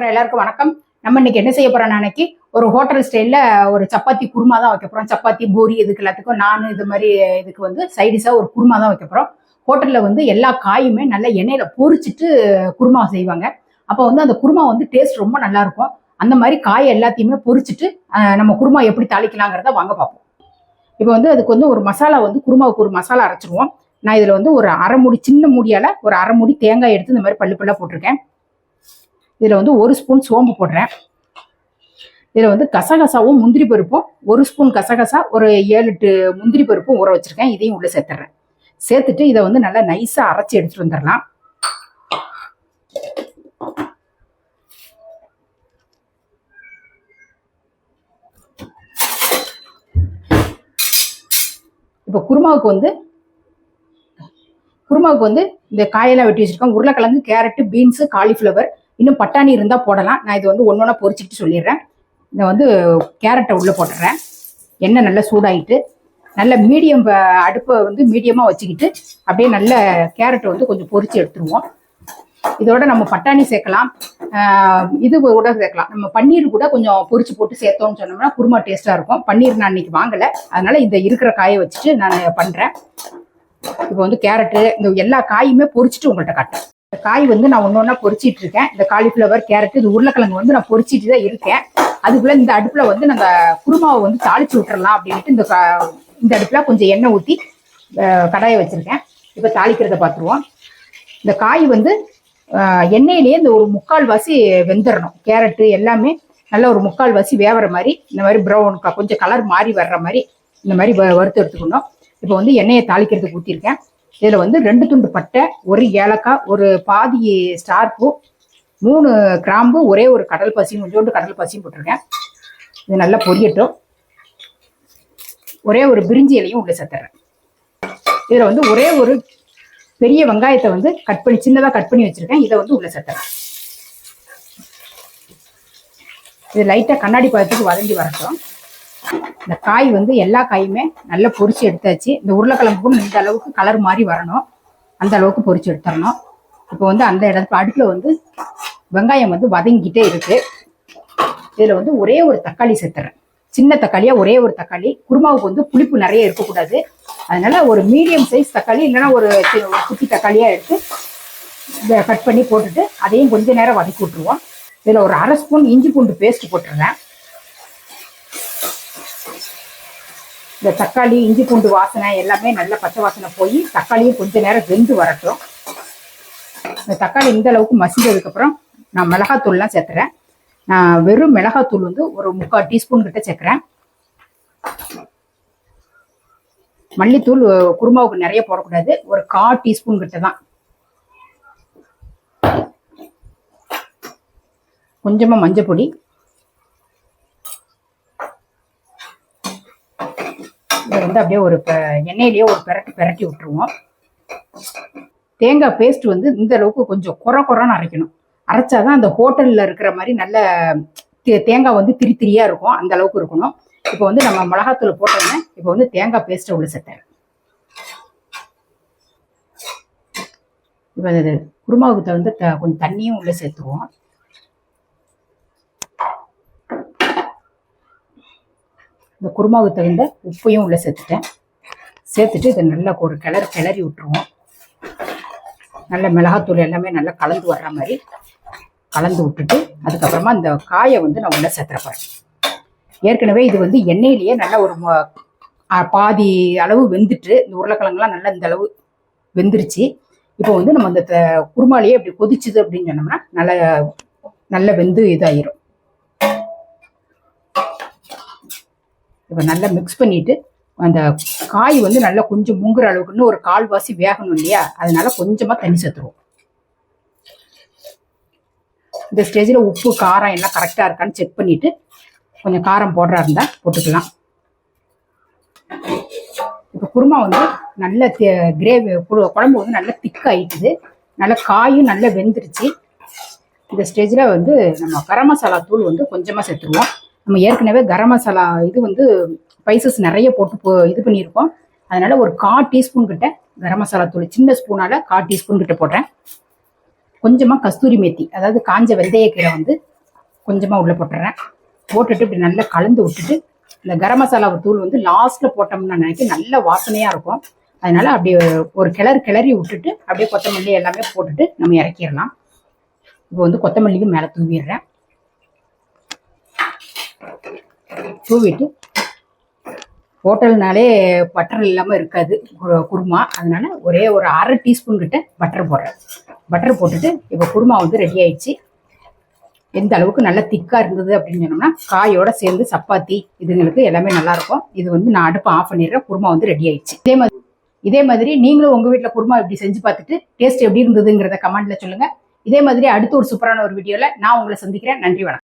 அப்புறம் எல்லாருக்கும் வணக்கம். நம்ம இன்னைக்கு என்ன செய்ய போறோம் அன்னைக்கு ஒரு ஹோட்டல் ஸ்டைல்ல ஒரு சப்பாத்தி குருமா தான் வைக்க போறோம். சப்பாத்தி பூரி இதுக்கு எல்லாத்துக்கும் நான் இது மாதிரி இதுக்கு வந்து சைடிஷா ஒரு குருமா தான் வைக்க போறோம். ஹோட்டல்ல வந்து எல்லா காயுமே நல்லா எண்ணெயில பொரிச்சிட்டு குருமா செய்வாங்க. அப்போ வந்து அந்த குருமா வந்து டேஸ்ட் ரொம்ப நல்லா இருக்கும். அந்த மாதிரி காய் எல்லாத்தையுமே பொரிச்சிட்டு நம்ம குருமா எப்படி தாளிக்கலாங்கிறத வாங்க பார்ப்போம். இப்போ வந்து அதுக்கு வந்து ஒரு மசாலா வந்து குருமாவுக்கு ஒரு மசாலா அரைச்சிருவோம். நான் இதில் வந்து ஒரு அரை மூடி சின்ன மூடியால் ஒரு அரை மூடி தேங்காய் எடுத்து இந்த மாதிரி பல்லு பல்லாக போட்டிருக்கேன். இதில் வந்து ஒரு ஸ்பூன் சோம்பு போடுறேன். இதில் வந்து கசகசாவும் முந்திரி பருப்பும் ஒரு ஸ்பூன் கசகசா ஒரு ஏழு எட்டு முந்திரி பருப்பும் ஊற வச்சிருக்கேன். இதையும் உள்ளே சேர்த்துறேன். சேர்த்துட்டு இதை வந்து நல்லா நைஸாக அரைச்சி எடுத்துகிட்டு வந்துடலாம். இப்போ குருமாவுக்கு வந்து குருமாவுக்கு வந்து இந்த காயெல்லாம் வெட்டி வச்சுருக்கோம். உருளைக்கிழங்கு கேரட்டு பீன்ஸு காலிஃப்ளவர் இன்னும் பட்டாணி இருந்தால் போடலாம். நான் இது வந்து ஒன்று ஒன்றா பொரிச்சிக்கிட்டு சொல்லிடுறேன். இதை வந்து கேரட்டை உள்ளே போட்டுறேன் எண்ணெய் நல்லா சூடாயிட்டு நல்ல மீடியம் அடுப்பை வந்து மீடியமாக வச்சுக்கிட்டு அப்படியே நல்ல கேரட்டை வந்து கொஞ்சம் பொறிச்சு எடுத்துருவோம். இதோட நம்ம பட்டாணி சேர்க்கலாம். இது கூட சேர்க்கலாம். நம்ம பன்னீர் கூட கொஞ்சம் பொறிச்சு போட்டு சேர்த்தோம்னு சொன்னோம்னா குருமா டேஸ்ட்டாக இருக்கும். பன்னீர் நான் இன்னைக்கு வாங்கலை. அதனால இந்த இருக்கிற காயை வச்சுட்டு நான் பண்ணுறேன் இப்போ வந்து கேரட்டு இந்த எல்லா காயுமே பொரிச்சிட்டு உங்கள்கிட்ட காட்டுறேன். இந்த காய் வந்து நான் ஒன்று ஒன்றா பொறிச்சிட்டு இருக்கேன். இந்த காலிஃப்ளவர் கேரட் இது உருளைக்கிழங்கு வந்து நான் பொறிச்சிட்டு தான் இருக்கேன். அதுக்குள்ள இந்த அடுப்புல வந்து நம்ம குருமாவை வந்து தாளிச்சு விட்டுறலாம் அப்படின்ட்டு இந்த கா- இந்த அடுப்புல கொஞ்சம் எண்ணெய் ஊற்றி கடாயை வச்சிருக்கேன். இப்போ தாளிக்கிறத பார்த்துருவோம் இந்த காய் வந்து எண்ணெயிலேயே இந்த ஒரு முக்கால் வாசி வெந்துடணும் கேரட்டு எல்லாமே நல்ல ஒரு முக்கால் வாசி வேவற மாதிரி இந்த மாதிரி ப்ரௌன் கொஞ்சம் கலர் மாறி வர்ற மாதிரி இந்த மாதிரி வ- வறுத்து எடுத்துக்கணும். இப்போ வந்து எண்ணெயை தாளிக்கிறதுக்கு ஊற்றிருக்கேன் இதில் வந்து ரெண்டு துண்டு பட்டை ஒரு ஏலக்காய் ஒரு பாதி ஸ்டார் பூ மூணு கிராம்பு ஒரே ஒரு கடல் பசியும் கொஞ்சோண்டு கடல் பசியும் போட்டிருக்கேன். இது நல்லா பொரியட்டும். ஒரே ஒரு பிரிஞ்சி இலையும் உள்ள சேர்த்துறேன். இதில் வந்து ஒரே ஒரு பெரிய வெங்காயத்தை வந்து கட் பண்ணி சின்னதாக கட் பண்ணி வச்சிருக்கேன். இதை வந்து உள்ள சேர்த்துறேன். இது லைட்டாக கண்ணாடி பழத்துக்கு வதங்கி வரட்டும். இந்த காய் வந்து எல்லா காயுமே நல்லா பொறிச்சு எடுத்தாச்சு. இந்த உருளைக்கிழங்குக்கும் இந்த அளவுக்கு கலர் மாதிரி வரணும். அந்த அளவுக்கு பொறிச்சு எடுத்துடணும். இப்போ வந்து அந்த இடத்துல அடுப்பில் வந்து வெங்காயம் வந்து வதங்கிட்டே இருக்கு. இதில் வந்து ஒரே ஒரு தக்காளி சேர்த்துறேன். சின்ன தக்காளியா ஒரே ஒரு தக்காளி. குருமாவுக்கு வந்து புளிப்பு நிறைய இருக்கக்கூடாது. அதனால ஒரு மீடியம் சைஸ் தக்காளி இல்லைன்னா ஒரு குட்டி தக்காளியா எடுத்து கட் பண்ணி போட்டுட்டு அதையும் கொஞ்ச நேரம் வதக்கி விட்டுருவோம். இதில் ஒரு அரை ஸ்பூன் இஞ்சி பூண்டு பேஸ்ட் போட்டுடுறேன் இந்த தக்காளி இஞ்சி பூண்டு வாசனை எல்லாமே நல்ல பச்சை வாசனை போய் தக்காளியும் கொஞ்ச நேரம் வெந்து வரட்டும். இந்த தக்காளி இந்த அளவுக்கு மசிஞ்சதுக்கப்புறம் நான் மிளகாத்தூள்லாம் சேர்த்துறேன். நான் வெறும் மிளகாத்தூள் வந்து ஒரு முக்கால் டீஸ்பூன் கிட்ட சேர்க்குறேன். மல்லித்தூள் குருமாவுக்கு நிறைய போடக்கூடாது. ஒரு கால் டீஸ்பூன் கிட்ட தான். கொஞ்சமாக மஞ்சள் பொடி இதை வந்து அப்படியே ஒரு எண்ணெயிலேயே ஒரு பெரட்டி பெரட்டி விட்டுருவோம். தேங்காய் பேஸ்ட் வந்து இந்த அளவுக்கு கொஞ்சம் குறை குறைன்னு அரைக்கணும். அரைச்சாதான் அந்த ஹோட்டலில் இருக்கிற மாதிரி நல்ல தே- தேங்காய் வந்து திரி திரியா இருக்கும். அந்த அளவுக்கு இருக்கணும். இப்போ வந்து நம்ம மிளகாத்தூள் போட்டோன்னே இப்போ வந்து தேங்காய் பேஸ்ட்டை உள்ள சேர்த்தேன் இப்போ குருமாவுக்கு தகுந்த த- கொஞ்சம் தண்ணியும் உள்ளே சேர்த்துருவோம். இந்த குருமாவுக்கு தகுந்த உப்பையும் உள்ளே சேர்த்துட்டேன். சேர்த்துட்டு இதை நல்லா ஒரு கிளறி கிளறி விட்டுருவோம். நல்ல மிளகாத்தூள் எல்லாமே நல்லா கலந்து வர்ற மாதிரி கலந்து விட்டுட்டு அதுக்கப்புறமா இந்த காயை வந்து நான் உள்ளே சேர்த்துறப்பேன் ஏற்கனவே இது வந்து எண்ணெயிலேயே நல்லா ஒரு பாதி அளவு வெந்துட்டு இந்த உருளைக்கிழங்குலாம் நல்லா இந்த அளவு வெந்துருச்சு. இப்போ வந்து நம்ம அந்த த- குருமாலையே இப்படி கொதிச்சுது அப்படின்னு சொன்னோம்னா நல்ல நல்ல வெந்து இதாயிரும். இப்போ நல்லா மிக்ஸ் பண்ணிட்டு அந்த காய் வந்து நல்லா கொஞ்சம் முங்குற அளவுக்கு இன்னும் ஒரு கால்வாசி வேகணும் இல்லையா? அதனால கொஞ்சமாக தண்ணி சேர்த்துருவோம். இந்த ஸ்டேஜில் உப்பு காரம் எல்லாம் கரெக்டாக இருக்கான்னு செக் பண்ணிட்டு கொஞ்சம் காரம் போடுறா இருந்தால் போட்டுக்கலாம். இப்போ குருமா வந்து நல்ல கிரேவி குழம்பு வந்து நல்லா திக் ஆயிட்டுது. நல்ல காயும் நல்லா வெந்துருச்சு. இந்த ஸ்டேஜில் வந்து நம்ம கரம் மசாலா தூள் வந்து கொஞ்சமாக சேர்த்துருவோம். நம்ம ஏற்கனவே கரம் மசாலா இது வந்து ஸ்பைசஸ் நிறைய போட்டு போ- இது பண்ணியிருக்கோம். அதனால ஒரு கால் டீஸ்பூன் கிட்ட கரம் மசாலா தூள் சின்ன ஸ்பூனால கால் டீஸ்பூன் கிட்ட போடுறேன். கொஞ்சமாக கஸ்தூரி மேத்தி அதாவது காஞ்ச வெந்தயக்கீரை வந்து கொஞ்சமாக உள்ளே போட்டுறேன். போட்டுட்டு இப்படி நல்லா கலந்து விட்டுட்டு இந்த கரம் மசாலா தூள் வந்து லாஸ்ட்டில் போட்டோம்னா நினைக்க நல்ல வாசனையாக இருக்கும். அதனால அப்படியே ஒரு கிளறு கிளறி விட்டுட்டு அப்படியே கொத்தமல்லி எல்லாமே போட்டுட்டு நம்ம இறக்கிடலாம். இப்போ வந்து கொத்தமல்லியும் மேலே தூவிடுறேன். தூவிட்டு ஹோட்டல்னாலே பட்டர் இல்லாமல் இருக்காது. கு- குருமா. அதனால ஒரே ஒரு அரை டீஸ்பூன் கிட்ட பட்டர் போடுறேன். பட்டர் போட்டுட்டு இப்போ குருமா வந்து ரெடி ஆயிடுச்சு. எந்த அளவுக்கு நல்லா திக்காக இருந்தது அப்படின்னு சொன்னோம்னா காயோட சேர்ந்து சப்பாத்தி இதுங்களுக்கு எல்லாமே நல்லாயிருக்கும் இது வந்து நான் அடுப்பை ஆஃப் பண்ணிடுறேன். குருமா வந்து ரெடி ஆயிடுச்சு. இதே மாதிரி இதே மாதிரி நீங்களும் உங்கள் வீட்டில் குருமா இப்படி செஞ்சு பார்த்துட்டு டேஸ்ட் எப்படி இருந்ததுங்கிறத கமெண்ட்ல சொல்லுங்கள் இதே மாதிரி அடுத்து ஒரு சூப்பரான ஒரு வீடியோவில் நான் உங்களை சந்திக்கிறேன். நன்றி வணக்கம்.